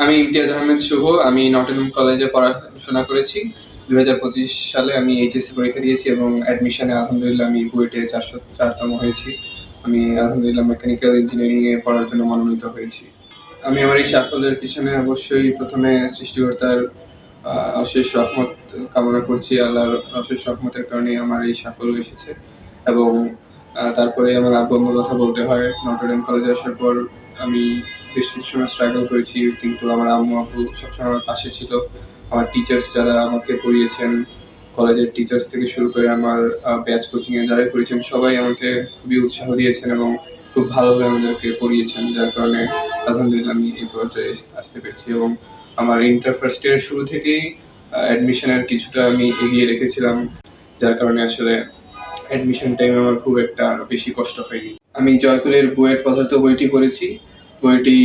আমি ইমতিয়াজ আহমেদ শুভ, আমি নটরডেম কলেজে পড়াশোনা করেছি। দু হাজার পঁচিশ সালে আমি এইচএসসি পরীক্ষা দিয়েছি এবং অ্যাডমিশনে আলহামদুলিল্লাহ আমি বুয়েটে চারশো চারতম হয়েছি। আমি আলহামদুলিল্লাহ মেকানিক্যাল ইঞ্জিনিয়ারিংয়ে পড়ার জন্য মনোনীত হয়েছি। আমি আমার এই সাফল্যের পিছনে অবশ্যই প্রথমে সৃষ্টিকর্তার অশেষ রহমত কামনা করছি। আল্লাহর অশেষ রহমতের কারণে আমার এই সাফল্য এসেছে এবং তারপরে আমার আব্বু কথা বলতে হয়। নটরডেম কলেজে আসার পর আমি বেশ কিছু সময় স্ট্রাগল করেছি, কিন্তু আমার আম্মু, আব্বু সবসময় আমার পাশে ছিল। আমার টিচার্স যারা আমাকে পড়িয়েছেন কলেজের টিচার্স থেকে শুরু করে আমার ব্যাচ কোচিংয়ে যারাই পড়িয়েছেন, সবাই আমাকে খুবই উৎসাহ দিয়েছেন এবং খুব ভালোভাবে আমাদেরকে পড়িয়েছেন, যার কারণে আলহামদুলিল্লাহ আমি এই পর্যায়ে আসতে পেরেছি এবং আমার ইন্টার ফার্স্ট ইয়ারের শুরু থেকেই অ্যাডমিশনের কিছুটা আমি এগিয়ে রেখেছিলাম, যার কারণে আসলে অ্যাডমিশন টাইমে আমার খুব একটা বেশি কষ্ট হয়নি। আমি জয়কুলের বইয়ের পদার্থ বইটি পড়েছি বইটি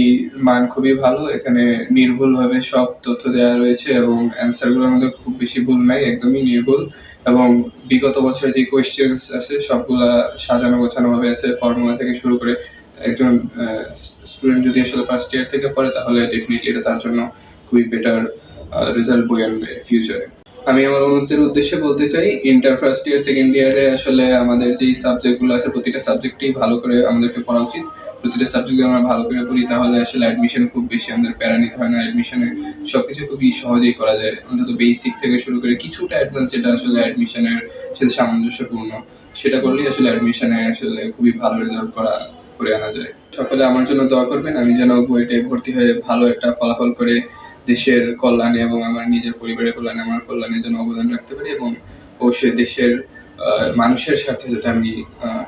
মান খুবই ভালো, এখানে নির্ভুলভাবে সব তথ্য দেওয়া রয়েছে এবং অ্যান্সারগুলোর মধ্যে খুব বেশি ভুল নাই, একদমই নির্ভুল এবং বিগত বছরের যে কোয়েশ্চেন্স আছে সবগুলা সাজানো গোছানো ভাবে আছে ফর্মুলা থেকে শুরু করে একজন স্টুডেন্ট যদি আসলে ফার্স্ট ইয়ার থেকে পড়ে তাহলে ডেফিনেটলি এটা তার জন্য খুবই বেটার রেজাল্ট বই আনবে ফিউচারে আমি আমার অনুজদের উদ্দেশ্যে বলতে চাই ইন্টার ফার্স্ট ইয়ার সেকেন্ড ইয়ারে আসলে আমাদের যেই সাবজেক্টগুলো আছে, প্রতিটা সাবজেক্টেই ভালো করে আমাদেরকে পড়া উচিত। প্রতিটা সাবজেক্ট আমরা ভালো করে পড়ি, তাহলে আসলে অ্যাডমিশন খুব বেশি আমাদের প্যারা নিতে হয় না। অ্যাডমিশনে সবকিছু খুবই সহজেই করা যায়। অন্তত বেসিক থেকে শুরু করে কিছুটা অ্যাডভান্স যেটা আসলে অ্যাডমিশনের সাথে সামঞ্জস্যপূর্ণ, সেটা করলেই আসলে অ্যাডমিশনে আসলে খুবই ভালো রেজাল্ট করা, করে আনা যায়। সকলে আমার জন্য দোয়া করবেন। আমি যেন বুয়েটে ভর্তি হয়ে ভালো একটা ফলাফল করে দেশের কল্যাণে এবং আমার নিজের পরিবারের কল্যাণে, আমার কল্যাণের জন্য অবদান রাখতে পারি এবং অবশ্যই দেশের মানুষের স্বার্থে যাতে আমি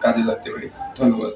কাজে লাগতে পারি। ধন্যবাদ।